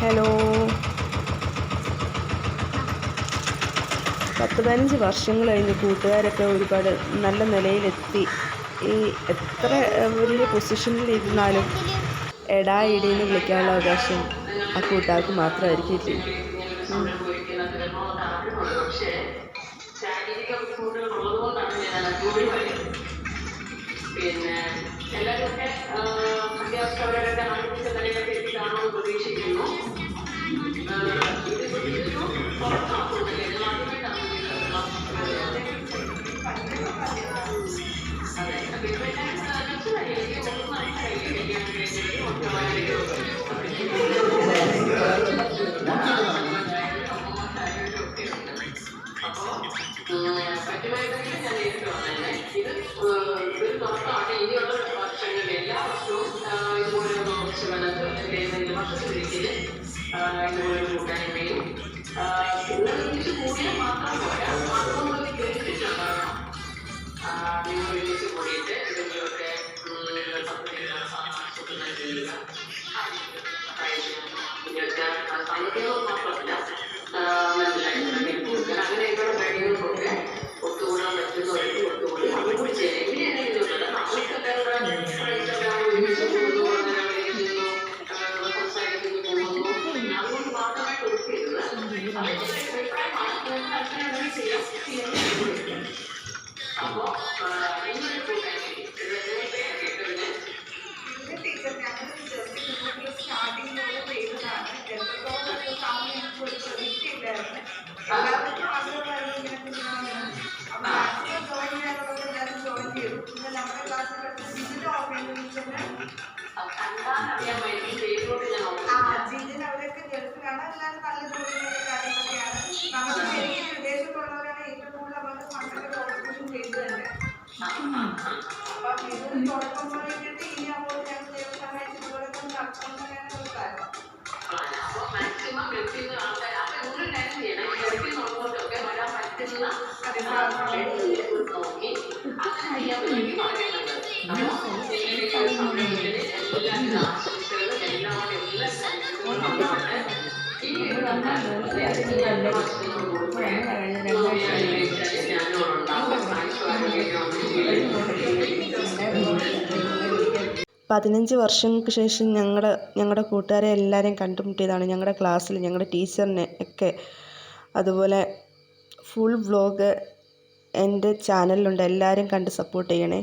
Hello. പത്ത് പതിനഞ്ച് വർഷങ്ങൾ കഴിഞ്ഞ് കൂട്ടുകാരൊക്കെ ഒരുപാട് നല്ല നിലയിലെത്തി. ഈ എത്ര വലിയ പൊസിഷനിൽ ഇരുന്നാലും എടാ ഇടീന്ന് വിളിക്കാനുള്ള അവകാശം ആ കൂട്ടുകാർക്ക് മാത്രമായിരിക്കില്ലേ? പിന്നെ പ്രതീക്ഷിക്കുന്നു. പറ്റുമായിരുന്നെങ്കിൽ ഞാൻ നേരിട്ട് വന്നേനെ ഇത് ഇതൊരു തുടക്കമാണ് ഇനിയുള്ള വർഷങ്ങളിൽ എല്ലാ വർഷവും ഇതുപോലെ ഒരു ഉത്സവനത്ത് അല്ലെങ്കിൽ വർഷത്തിലൊരിക്കൽ ഇതുപോലെ ഒരു കൂട്ടായ്മയും നിങ്ങൾ ഒരുമിച്ച് കൂടിയാൽ മാത്രം പോരാ. ജിജിൽ അവരൊക്കെ ഗൾഫിലാണ്. എല്ലാവരും ഗൾഫിൽ ആൾക്കാർ അപ്പോൾ നിങ്ങൾ കാര്യം ചെയ്യണം. ഗൾഫിൽ നിന്നുള്ളവർക്കൊക്കെ വരാൻ പറ്റുന്ന നോക്കി അങ്ങനെ ചെയ്യാൻ വേണ്ടി സമയങ്ങളിൽ എല്ലാവിധ ആശംസകളും എല്ലാവരും എല്ലാ ഈ ഒരു പതിനഞ്ച് വർഷങ്ങൾക്ക് ശേഷം ഞങ്ങളുടെ ഞങ്ങളുടെ കൂട്ടുകാരെ എല്ലാവരെയും കണ്ടുമുട്ടിയതാണ്. ഞങ്ങളുടെ ക്ലാസ്സിൽ ഞങ്ങളുടെ ടീച്ചറിനെ ഒക്കെ അതുപോലെ ഫുൾ വ്ളോഗ് എന്റെ ചാനലിലുണ്ട് എല്ലാവരും കണ്ട് സപ്പോർട്ട് ചെയ്യണേ.